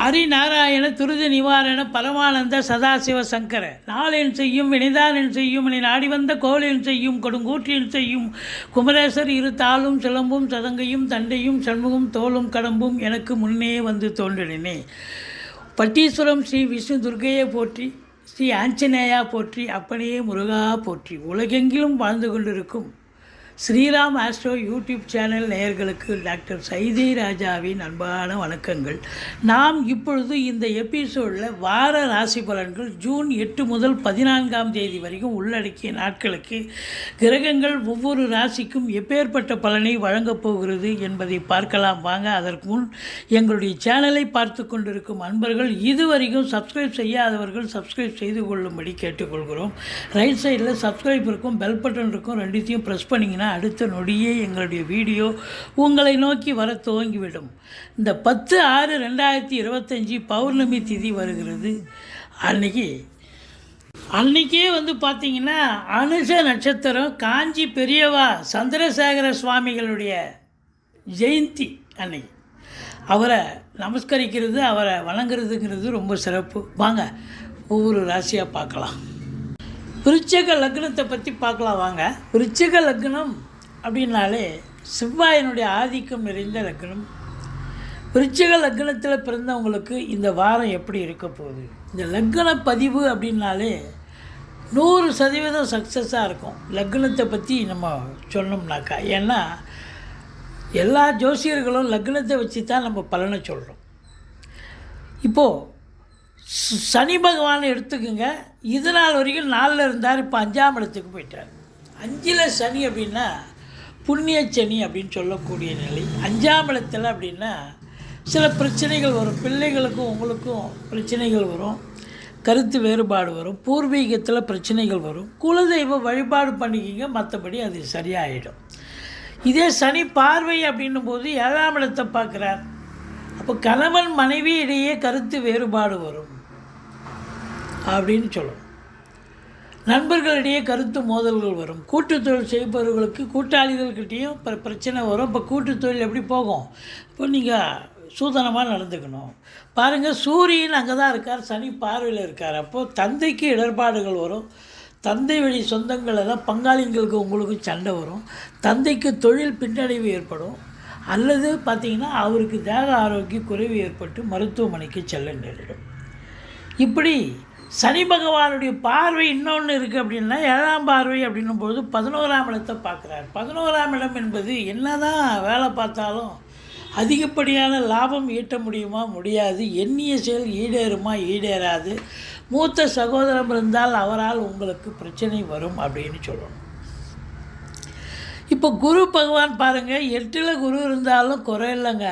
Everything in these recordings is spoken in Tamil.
ஹரிநாராயண துரித நிவாரண பரமானந்த சதாசிவ சங்கர. நாளின் செய்யும் வினைதானென் செய்யும் என நாடி வந்த கோலென் செய்யும் கொடுங்கூற்றின் செய்யும் குமரேசர் இரு தாளும் சிலம்பும் சதங்கையும் தண்டையும் சண்முகம் தோளும் கடம்பும் எனக்கு முன்னே வந்து தோன்றினே பட்டீஸ்வரம் ஸ்ரீ விஷ்ணு துர்கையை போற்றி ஸ்ரீ ஆஞ்சநேயா போற்றி அப்பனையே முருகா போற்றி. உலகெங்கிலும் வாழ்ந்து கொண்டிருக்கும். ஸ்ரீராம் ஆஸ்ட்ரோ யூடியூப் சேனல் நேயர்களுக்கு டாக்டர் சைதை ராஜாவின் அன்பான வணக்கங்கள். நாம் இப்பொழுது இந்த எபிசோடில் வார ராசி பலன்கள் ஜூன் எட்டு முதல் பதினான்காம் தேதி வரைக்கும் உள்ளடக்கிய நாட்களுக்கு கிரகங்கள் ஒவ்வொரு ராசிக்கும் எப்பேற்பட்ட பலனை வழங்கப் போகிறது என்பதை பார்க்கலாம். வாங்க அதற்கு முன் எங்களுடைய சேனலை பார்த்து கொண்டிருக்கும் அன்பர்கள் இதுவரைக்கும் சப்ஸ்கிரைப் செய்யாதவர்கள் சப்ஸ்கிரைப் செய்து கொள்ளும்படி கேட்டுக்கொள்கிறோம். ரைட் சைடில் சப்ஸ்கிரைப் இருக்கும் பெல் பட்டன் இருக்கும் ரெண்டுத்தையும் ப்ரெஸ் பண்ணிங்கன்னா அடுத்த நொடியே எங்களுடைய வீடியோ உங்களை நோக்கி வர துவங்கிவிடும். இந்த பத்து ஆறு ரெண்டாயிரத்தி இருபத்தஞ்சி பௌர்ணமி திதி வருகிறது. அன்னைக்கு அன்னைக்கே வந்து பார்த்தீங்கன்னா அனுஷ நட்சத்திரம் காஞ்சி பெரியவா சந்திரசேகர சுவாமிகளுடைய ஜெயந்தி அன்னைக்கு. அவரை நமஸ்கரிக்கிறது அவரை வணங்குறதுங்கிறது ரொம்ப சிறப்பு. வாங்க ஒவ்வொரு ராசியாக பார்க்கலாம். விருச்சக லக்னத்தை பற்றி பார்க்கலாம் வாங்க. விருச்சக லக்னம் அப்படின்னாலே செவ்வாயினுடைய ஆதிக்கம் நிறைந்த லக்னம். விருச்சக லக்னத்தில் பிறந்தவங்களுக்கு இந்த வாரம் எப்படி இருக்க போகுது? இந்த லக்ன பதிவு அப்படின்னாலே நூறு சதவீதம் சக்ஸஸாக இருக்கும். லக்னத்தை பற்றி நம்ம சொன்னோம்னாக்கா ஏன்னா எல்லா ஜோசியர்களும் லக்னத்தை வச்சு தான் நம்ம பலனை சொல்கிறோம் இப்போது சனி பகவானை எடுத்துக்கோங்க. இது நாள் வரைக்கும் நாலில் இருந்தார் இப்போ அஞ்சாம் இடத்துக்கு போயிட்டார். அஞ்சில் சனி அப்படின்னா புண்ணிய சனி அப்படின்னு சொல்லக்கூடிய நிலை. அஞ்சாம் இடத்துல அப்படின்னா சில பிரச்சனைகள் வரும். பிள்ளைகளுக்கும் உங்களுக்கும் பிரச்சனைகள் வரும். கருத்து வேறுபாடு வரும். பூர்வீகத்தில் பிரச்சனைகள் வரும். குலதெய்வ வழிபாடு பண்ணிக்கிங்க மற்றபடி அது சரியாயிடும். இதே சனி பார்வை அப்படின்னும் போது ஏழாம் இடத்தை பார்க்குறார். அப்போ கணவன் மனைவி இடையே கருத்து வேறுபாடு வரும். அப்படின்னு சொல்லணும். நண்பர்களிடையே கருத்து மோதல்கள் வரும். கூட்டுத்தொழில் செய்பவர்களுக்கு கூட்டாளிகள்கிட்டேயும் பிர பிரச்சனை வரும். இப்போ கூட்டுத்தொழில் எப்படி போகும்? இப்போ நீங்கள் சூதனமாக நடந்துக்கணும். பாருங்கள் சூரியன் அங்கே தான் இருக்கார் சனி பார்வையில் இருக்கார். அப்போது தந்தைக்கு இடர்பாடுகள் வரும். தந்தை வழி சொந்தங்கள் தான் பங்காளிங்களுக்கு உங்களுக்கு சண்டை வரும். தந்தைக்கு தொழில் பின்னடைவு ஏற்படும். அல்லது பார்த்திங்கன்னா அவருக்கு தேக ஆரோக்கிய குறைவு ஏற்பட்டு மருத்துவமனைக்கு செல்ல நேரிடும். இப்படி சனி பகவானுடைய பார்வை இன்னொன்று இருக்குது அப்படின்னா ஏழாம் பார்வை அப்படின்னும் பொழுது பதினோராம் இடத்தை பார்க்குறார். பதினோராம் இடம் என்பது என்னதான் வேலை பார்த்தாலும் அதிகப்படியான லாபம் ஈட்ட முடியுமா? முடியாது. எண்ணிய செயல் ஈடேறுமா? ஈடேறாது. மூத்த சகோதரம் இருந்தால் அவரால் உங்களுக்கு பிரச்சனை வரும் அப்படின்னு சொல்லணும். இப்போ குரு பகவான் பாருங்கள் எட்டில் குரு இருந்தாலும் குறை இல்லைங்க.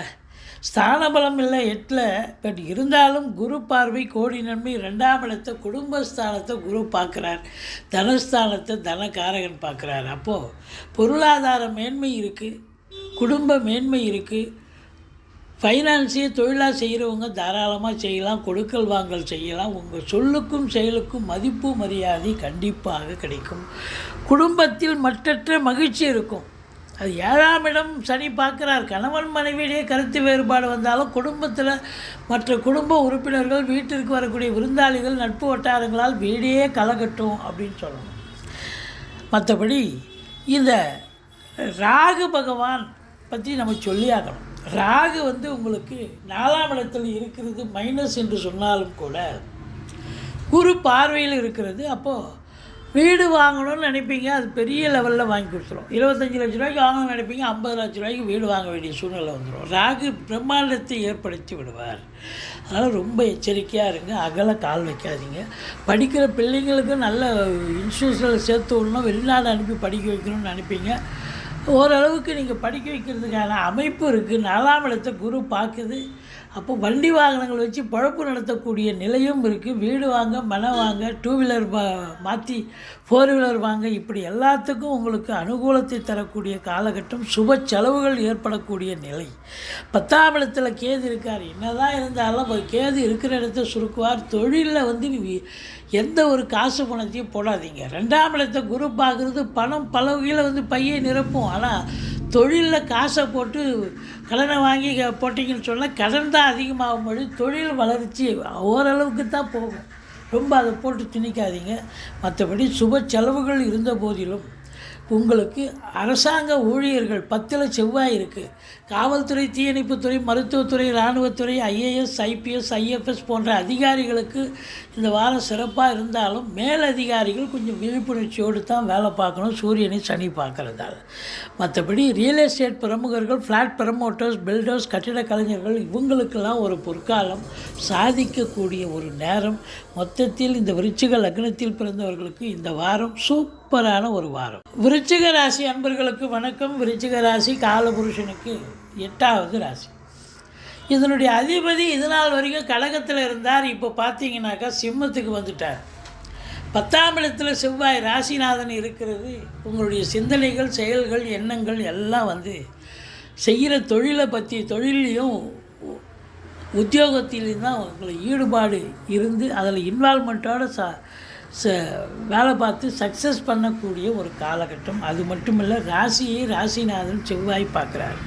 ஸ்தானபலம் இல்லை எட்டில் பட் இருந்தாலும் குரு பார்வை கோடி நன்மை ரெண்டாம் இடத்தை குடும்பஸ்தானத்தை குரு பார்க்குறார். தனஸ்தானத்தை தனகாரகன் பார்க்குறார். அப்போது பொருளாதார மேன்மை இருக்குது குடும்ப மேன்மை இருக்குது ஃபைனான்ஸையே தொழிலாக செய்கிறவங்க தாராளமாக செய்யலாம் கொடுக்கல் வாங்கல் செய்யலாம். உங்கள் சொல்லுக்கும் செயலுக்கும் மதிப்பு மரியாதை கண்டிப்பாக கிடைக்கும். குடும்பத்தில் மற்றற்ற மகிழ்ச்சி இருக்கும். அது ஏழாம் இடம் சனி பார்க்குறார். கணவன் மனைவியிடையே கருத்து வேறுபாடு வந்தாலும் குடும்பத்தில் மற்ற குடும்ப உறுப்பினர்கள் வீட்டிற்கு வரக்கூடிய விருந்தாளிகள் நட்பு வட்டாரங்களால் வீடே கலகட்டும் அப்படின்னு சொல்லணும். மற்றபடி இந்த ராகு பகவான் பற்றி நம்ம சொல்லியாகணும். ராகு வந்து உங்களுக்கு நாலாம் இடத்தில் இருக்கிறது மைனஸ் என்று சொன்னாலும் கூட குரு பார்வையில் இருக்கிறது. அப்போது வீடு வாங்கணும்னு நினைப்பீங்க அது பெரிய லெவலில் வாங்கி கொடுத்துரும். இருபத்தஞ்சி லட்ச ரூபாய்க்கு வாங்கணும்னு நினைப்பீங்க ஐம்பது லட்ச ரூபாய்க்கு வீடு வாங்க வேண்டிய சூழ்நிலை வந்துடும் ராகு பிரம்மாண்டத்தை ஏற்படுத்தி விடுவார். அதனால் ரொம்ப எச்சரிக்கையாக இருங்க அகல கால் வைக்காதீங்க. படிக்கிற பிள்ளைங்களுக்கு நல்ல இன்ஸ்டியூஷனில் சேர்த்து விடணும் வெளிநாடு அனுப்பி படிக்க வைக்கணும்னு நினைப்பீங்க. ஓரளவுக்கு நீங்கள் படிக்க வைக்கிறதுக்கான அமைப்பு இருக்குது நாலாம் இடத்தை குரு பார்க்குது. அப்போ வண்டி வாகனங்கள் வச்சு பழப்பு நடத்தக்கூடிய நிலையும் இருக்குது வீடு வாங்க மனை வாங்க டூ வீலர் மாற்றி ஃபோர் வீலர் வாங்க. இப்படி எல்லாத்துக்கும் உங்களுக்கு அனுகூலத்தை தரக்கூடிய காலகட்டம் சுப செலவுகள் ஏற்படக்கூடிய நிலை. பத்தாம் இடத்துல கேது இருக்கார். என்னதான் இருந்தாலும் கேது இருக்கிற இடத்த சுருக்குவார். தொழிலில் வந்து எந்த ஒரு காசு பணத்தையும் போடாதீங்க. ரெண்டாம் இடத்தை குரு பார்க்குறது பணம் பல வகையில் வந்து பையை நிரப்பும். ஆனால் தொழிலில் காசை போட்டு கடனை வாங்கி போட்டிங்கன்னு சொன்னால் கடன் தான் அதிகமாகும் பொழுது தொழில் வளர்ச்சி ஓரளவுக்கு தான் போகும். ரொம்ப அதை போட்டு திணிக்காதீங்க. மற்றபடி சுப செலவுகள் இருந்த போதிலும் உங்களுக்கு அரசாங்க ஊழியர்கள் பத்தில் செவ்வாய் இருக்குது காவல்துறை தீயணைப்புத்துறை மருத்துவத்துறை இராணுவத்துறை ஐஏஎஸ் ஐபிஎஸ் ஐஎஃப்எஸ் போன்ற அதிகாரிகளுக்கு இந்த வாரம் சிறப்பாக இருந்தாலும் மேலதிகாரிகள் கொஞ்சம் விழிப்புணர்ச்சியோடு தான் வேலை பார்க்கணும். சூரியனை சனி பார்க்குறதால. மற்றபடி ரியல் எஸ்டேட் பிரமுகர்கள் ஃப்ளாட் ப்ரமோட்டர்ஸ் பில்டர்ஸ் கட்டிட கலைஞர்கள் இவங்களுக்கெல்லாம் ஒரு பொற்காலம் சாதிக்கக்கூடிய ஒரு நேரம். மொத்தத்தில் இந்த விருச்சிக லக்னத்தில் பிறந்தவர்களுக்கு இந்த வாரம் சூப் சூப்பரான ஒரு வாரம். விருச்சிக ராசி அன்பர்களுக்கு வணக்கம். விருச்சிக ராசி காலபுருஷனுக்கு எட்டாவது ராசி. இதனுடைய அதிபதி இது நாள் வரைக்கும் கழகத்தில் இருந்தார். இப்போ பார்த்தீங்கன்னாக்கா சிம்மத்துக்கு வந்துட்டார். பத்தாம் இடத்துல செவ்வாய் ராசிநாதன் இருக்கிறது. உங்களுடைய சிந்தனைகள் செயல்கள் எண்ணங்கள் எல்லாம் வந்து செய்கிற தொழிலை பற்றி தொழிலையும் உத்தியோகத்திலையும் தான் உங்களுக்கு ஈடுபாடு இருந்து அதில் இன்வால்மெண்ட்டோட சா ச வேலை பார்த்து சக்ஸஸ் பண்ணக்கூடிய ஒரு காலகட்டம். அது மட்டும் இல்லை ராசியை ராசிநாதன் செவ்வாய் பார்க்குறாரு.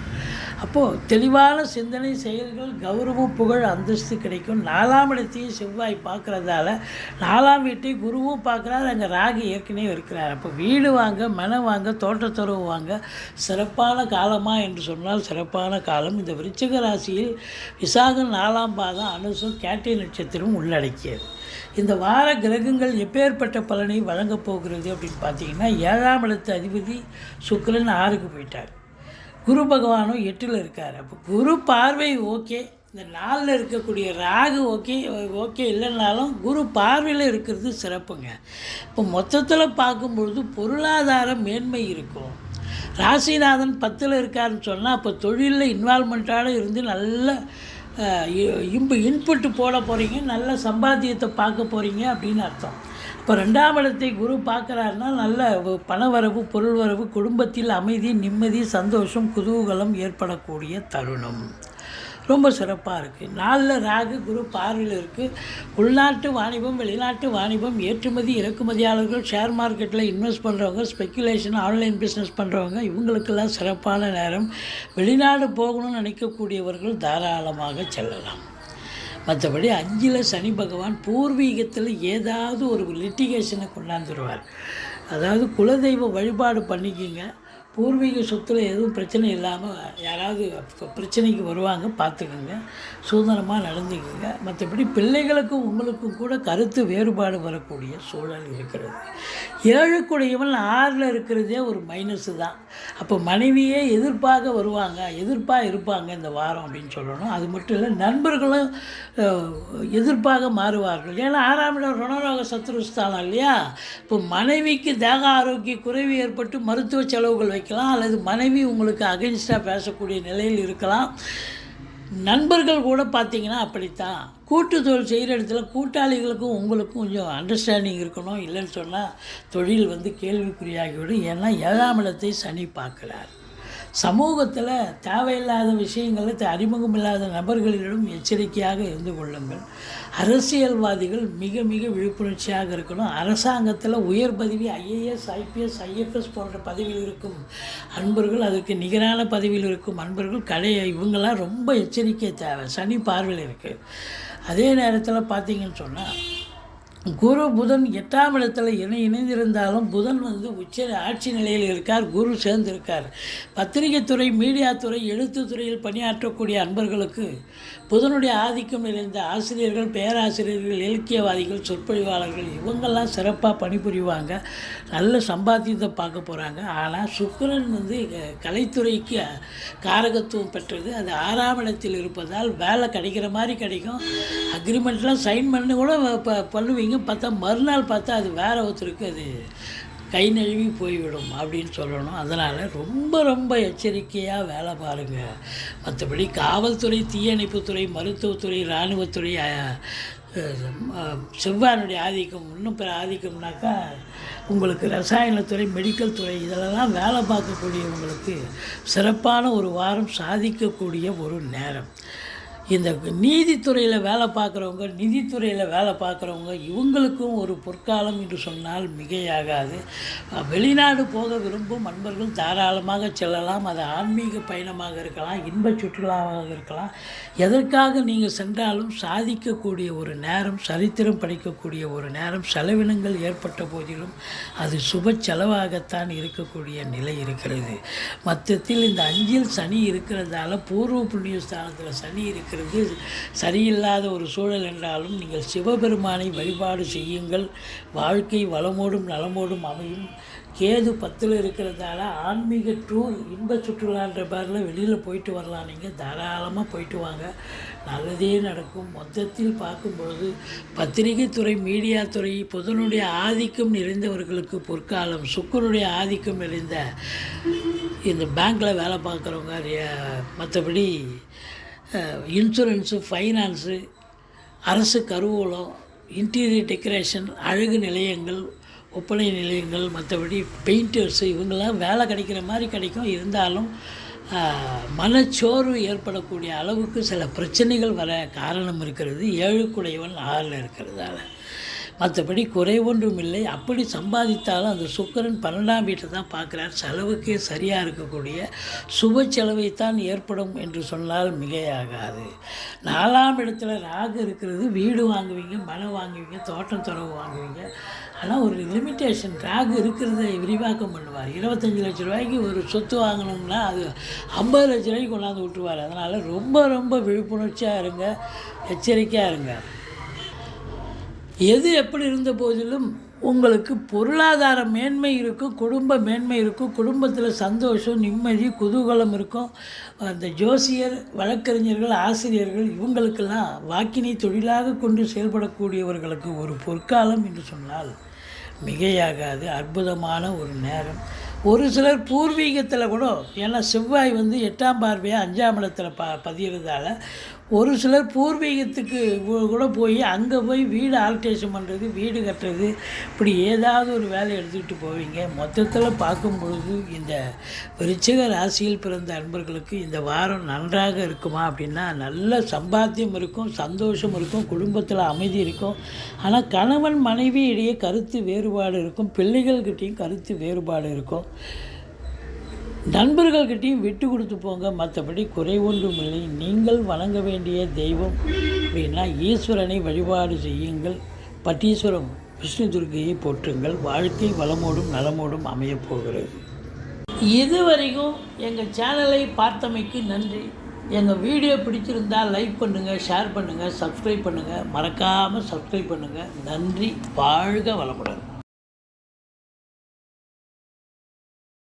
அப்போது தெளிவான சிந்தனை செயல்கள் கௌரவம் புகழ் அந்தஸ்து கிடைக்கும். நாலாம் இடத்தையும் செவ்வாய் பார்க்குறதால நாலாம் வீட்டை குருவும் பார்க்குறாரு. அங்கே ராகு ஏற்கனவே இருக்கிறார். அப்போ வீடு வாங்க மனம் வாங்க தோட்டத்துறவு வாங்க சிறப்பான காலமா என்று சொன்னால் சிறப்பான காலம். இந்த விருச்சிக ராசியில் விசாகம் நாலாம் பாதம் அனுசும் கேட்டை நட்சத்திரம் உள்ளடக்கியது. இந்த வார கிரகங்கள் எப்பேற்பட்ட பலனை வழங்கப் போகிறது அப்படின்னு பார்த்தீங்கன்னா ஏழாம் இடத்து அதிபதி சுக்கரன் ஆறுக்கு போயிட்டார். குரு பகவானும் எட்டில் இருக்கார். அப்போ குரு பார்வை ஓகே. இந்த நாளில் இருக்கக்கூடிய ராகு ஓகே ஓகே இல்லைன்னாலும் குரு பார்வையில் இருக்கிறது சிறப்புங்க. இப்போ மொத்தத்தில் பார்க்கும்பொழுது பொருளாதார மேன்மை இருக்கும். ராசிநாதன் பத்தில் இருக்காருன்னு சொன்னால் அப்போ தொழிலில் இன்வால்மெண்ட்டாக இருந்து நல்ல அஹ், இம்பு இன்புட்டு போட போகிறீங்க நல்ல சம்பாத்தியத்தை பார்க்க போகிறீங்க அப்படின்னு அர்த்தம். இப்போ ரெண்டாம் இடத்தை குரு பார்க்குறாருன்னா நல்ல வ- பணவரவு பொருள் வரவு குடும்பத்தில் அமைதி நிம்மதி சந்தோஷம் குதூகலம் ஏற்படக்கூடிய தருணம். ரொம்ப சிறப்பாக இருக்குது நாலில் ராகு குரு பார்வையில் இருக்குது உள்நாட்டு வாணிபம் வெளிநாட்டு வாணிபம் ஏற்றுமதி இறக்குமதியாளர்கள் ஷேர் மார்க்கெட்டில் இன்வெஸ்ட் பண்ணுறவங்க ஸ்பெக்குலேஷன் ஆன்லைன் பிஸ்னஸ் பண்ணுறவங்க இவங்களுக்கெல்லாம் சிறப்பான நேரம். வெளிநாடு போகணும்னு நினைக்கக்கூடியவர்கள் தாராளமாக செல்லலாம். மற்றபடி அஞ்சில் சனி பகவான் பூர்வீகத்தில் ஏதாவது ஒரு லிட்டிகேஷனை கொண்டாந்துருவார். அதாவது குலதெய்வ வழிபாடு பண்ணிக்கிங்க. பூர்வீக சொத்துல எதுவும் பிரச்சனை இல்லாமல் யாராவது பிரச்சனைக்கு வருவாங்க பார்த்துக்கோங்க. சுதந்திரமாக நடந்துக்குங்க. மற்றபடி பிள்ளைகளுக்கும் உங்களுக்கும் கூட கருத்து வேறுபாடு வரக்கூடிய சூழல் இருக்கிறது. ஏழுக்குடையவன் ஆறில் இருக்கிறதே ஒரு மைனஸு தான். அப்போ மனைவியே எதிர்ப்பாக வருவாங்க எதிர்ப்பாக இருப்பாங்க இந்த வாரம் அப்படின்னு சொல்லணும். அது மட்டும் இல்லை நண்பர்களும் எதிர்ப்பாக மாறுவார்கள். ஏன்னா ஆறாம் இடம் ருணரோக சத்ருஸ்தானம் இல்லையா? இப்போ மனைவிக்கு தேக ஆரோக்கிய குறைவு ஏற்பட்டு மருத்துவ செலவுகள் வைக்கலாம் அல்லது மனைவி உங்களுக்கு அகைன்ஸ்டாக பேசக்கூடிய நிலையில் இருக்கலாம். நண்பர்கள் கூட பார்த்தீங்கன்னா அப்படித்தான். கூட்டு தொழில் செய்கிற இடத்துல கூட்டாளிகளுக்கும் உங்களுக்கும் கொஞ்சம் அண்டர்ஸ்டாண்டிங் இருக்கணும். இல்லைன்னு சொன்னால் தொழில் வந்து கேள்விக்குறியாகிவிடும். ஏன்னா ஏழாம் இடத்தை சனி பார்க்கிறார். சமூகத்தில் தேவையில்லாத விஷயங்களை அறிமுகம் இல்லாத நபர்களிடம் எச்சரிக்கையாக இருந்து கொள்ளுங்கள். அரசியல்வாதிகள் மிக மிக விழிப்புணர்ச்சியாக இருக்கணும். அரசாங்கத்தில் உயர் பதவி ஐஏஎஸ் ஐபிஎஸ் ஐஎஃப்எஸ் போன்ற பதவியில் இருக்கும் அன்பர்கள் அதுக்கு நிகரான பதவியில் இருக்கும் அன்பர்கள் கடை இவங்களாம் ரொம்ப எச்சரிக்கை தேவை. சனி பார்வையில் இருக்குது அதே நேரத்தில் பார்த்தீங்கன்னு சொன்னால் குரு புதன் எட்டாம் இடத்துல இணை இணைந்திருந்தாலும் புதன் வந்து உச்ச ஆட்சி நிலையில் இருக்கார் குரு சேர்ந்திருக்கார். பத்திரிகை துறை மீடியா துறை எழுத்து துறையில் பணியாற்றக்கூடிய அன்பர்களுக்கு புதனுடைய ஆதிக்கம் நிறைந்த ஆசிரியர்கள் பேராசிரியர்கள் இலக்கியவாதிகள் சொற்பொழிவாளர்கள் இவங்கெல்லாம் சிறப்பாக பணிபுரிவாங்க. நல்ல சம்பாத்தியத்தை பார்க்க போகிறாங்க ஆனால் சுக்கரன் வந்து கலைத்துறைக்கு காரகத்துவம் பெற்றது. அது ஆறாம் இடத்தில் இருப்பதால் வேலை கிடைக்கிற மாதிரி கிடைக்கும். அக்ரிமெண்ட்லாம் சைன் பண்ணி கூட ப பண்ணுவீங்க பார்த்தா மறுநாள் பார்த்தா அது வேற ஒருத்தருக்கு அது கை நழுவி போய்விடும் அப்படின்னு சொல்லணும். அதனால் ரொம்ப ரொம்ப எச்சரிக்கையாக வேலை பாருங்கள் மற்றபடி காவல்துறை தீயணைப்புத்துறை மருத்துவத்துறை இராணுவத்துறை செவ்வானுடைய ஆதிக்கம் இன்னும் பிற ஆதிக்கம்னாக்கா உங்களுக்கு ரசாயனத்துறை மெடிக்கல் துறை இதிலெல்லாம் வேலை பார்க்கக்கூடியவங்களுக்கு சிறப்பான ஒரு வாரம் சாதிக்கக்கூடிய ஒரு நேரம். இந்த நீதித்துறையில் வேலை பார்க்குறவங்க நிதித்துறையில் வேலை பார்க்குறவங்க இவங்களுக்கும் ஒரு பொற்காலம் என்று சொன்னால் மிகையாகாது. வெளிநாடு போக விரும்பும் அன்பர்கள் தாராளமாக செல்லலாம். அது ஆன்மீக பயணமாக இருக்கலாம் இன்ப சுற்றுலாவாக இருக்கலாம். எதற்காக நீங்கள் சென்றாலும் சாதிக்கக்கூடிய ஒரு நேரம் சரித்திரம் படிக்கக்கூடிய ஒரு நேரம் செலவினங்கள் ஏற்பட்ட போதிலும் அது சுப செலவாகத்தான் இருக்கக்கூடிய நிலை இருக்கிறது. மொத்தத்தில் இந்த அஞ்சில் சனி இருக்கிறதால பூர்வ புண்ணிய ஸ்தானத்தில் சனி இருக்கிறது சரியில்லாத ஒரு சூழல் என்றாலும் நீங்கள் சிவபெருமானை வழிபாடு செய்யுங்கள். வாழ்க்கை வளமோடும் நலமோடும் அமையும். கேது பத்தில் இருக்கிறதால ஆன்மீக டூர் இன்ப சுற்றுலான்ற பேரில் வெளியில் போயிட்டு வரலாம். நீங்கள் தாராளமாக போயிட்டு வாங்க. நல்லதே நடக்கும். மொத்தத்தில் பார்க்கும்பொழுது பத்திரிகை துறை மீடியா துறை புதனுடைய ஆதிக்கம் நிறைந்தவர்களுக்கு பொற்காலம் சுக்கருடைய ஆதிக்கம் நிறைந்த இந்த பேங்க்கில் வேலை பார்க்குறவங்க மற்றபடி இன்சூரன்ஸு ஃபைனான்ஸு அரசு கருவூலம் இன்டீரியர் டெக்கரேஷன் அழகு நிலையங்கள் ஒப்பனை நிலையங்கள் மற்றபடி பெயிண்டர்ஸு இவங்கெல்லாம் வேலை கிடைக்கிற மாதிரி கிடைக்கும். இருந்தாலும் மனச்சோர்வு ஏற்படக்கூடிய அளவுக்கு சில பிரச்சனைகள் வர காரணம் இருக்கிறது. ஏழுக்குடையவன் ஆறில் இருக்கிறதால. மற்றபடி குறை ஒன்றும் இல்லை. அப்படி சம்பாதித்தாலும் அந்த சுக்கரன் பன்னெண்டாம் வீட்டை தான் பார்க்குறார். செலவுக்கே சரியாக இருக்கக்கூடிய சுப செலவைத்தான் ஏற்படும் என்று சொன்னால் மிகையாகாது. நாலாம் இடத்துல ராகு இருக்கிறது. வீடு வாங்குவீங்க மனை வாங்குவீங்க தோட்டம் துறவு வாங்குவீங்க. ஆனால் ஒரு லிமிட்டேஷன் ராகு இருக்கிறத விரிவாக்கம் பண்ணுவார். இருபத்தஞ்சி லட்ச ரூபாய்க்கு ஒரு சொத்து வாங்கணும்னா அது ஐம்பது லட்ச ரூபாய்க்கு கொண்டாந்து விட்டுருவார். அதனால் ரொம்ப ரொம்ப விழிப்புணர்ச்சியாக இருங்க எச்சரிக்கையாக இருங்க. எது எப்படி இருந்த போதிலும் உங்களுக்கு பொருளாதார மேன்மை இருக்கும் குடும்ப மேன்மை இருக்கும் குடும்பத்தில் சந்தோஷம் நிம்மதி குதூகலம் இருக்கும். அந்த ஜோசியர் வழக்கறிஞர்கள் ஆசிரியர்கள் இவங்களுக்கெல்லாம் வாக்கினை தொழிலாக கொண்டு செயல்படக்கூடியவர்களுக்கு ஒரு பொற்காலம் என்று சொன்னால் மிகையாகாது அற்புதமான ஒரு நேரம். ஒரு சிலர் பூர்வீகத்தில் கூட ஏன்னா செவ்வாய் வந்து எட்டாம் பார்வையாக அஞ்சாம் இடத்துல ப பதியிறதால ஒரு சிலர் பூர்வீகத்துக்கு கூட போய் அங்கே போய் வீடு ஆல்ட்ரேஷன் பண்ணுறது வீடு கட்டுறது இப்படி ஏதாவது ஒரு வேலை எடுத்துக்கிட்டு போவீங்க. மொத்தத்தில் பார்க்கும் பொழுது இந்த விருச்சிக ராசியில் பிறந்த அன்பர்களுக்கு இந்த வாரம் நன்றாக இருக்குமா அப்படின்னா நல்ல சம்பாத்தியம் இருக்கும் சந்தோஷம் இருக்கும் குடும்பத்தில் அமைதி இருக்கும். ஆனால் கணவன் மனைவி இடையே கருத்து வேறுபாடு இருக்கும் பிள்ளைகள்கிட்டையும் கருத்து வேறுபாடு இருக்கும். நண்பர்கள்கிட்டையும் விட்டு கொடுத்து போங்க. மற்றபடி குறை ஒன்றும் இல்லை. நீங்கள் வணங்க வேண்டிய தெய்வம் அப்படின்னா ஈஸ்வரனை வழிபாடு செய்யுங்கள். பட்டீஸ்வரம் விஷ்ணு துர்க்கையை போற்றுங்கள். வாழ்க்கை வளமோடும் நலமோடும் அமையப் போகிறது. இதுவரைக்கும் எங்கள் சேனலை பார்த்தமைக்கு நன்றி. எங்கள் வீடியோ பிடிச்சிருந்தால் லைக் பண்ணுங்கள் ஷேர் பண்ணுங்கள் சப்ஸ்கிரைப் பண்ணுங்கள் மறக்காமல் சப்ஸ்கிரைப் பண்ணுங்கள் நன்றி. வாழ்க வளமுடன்.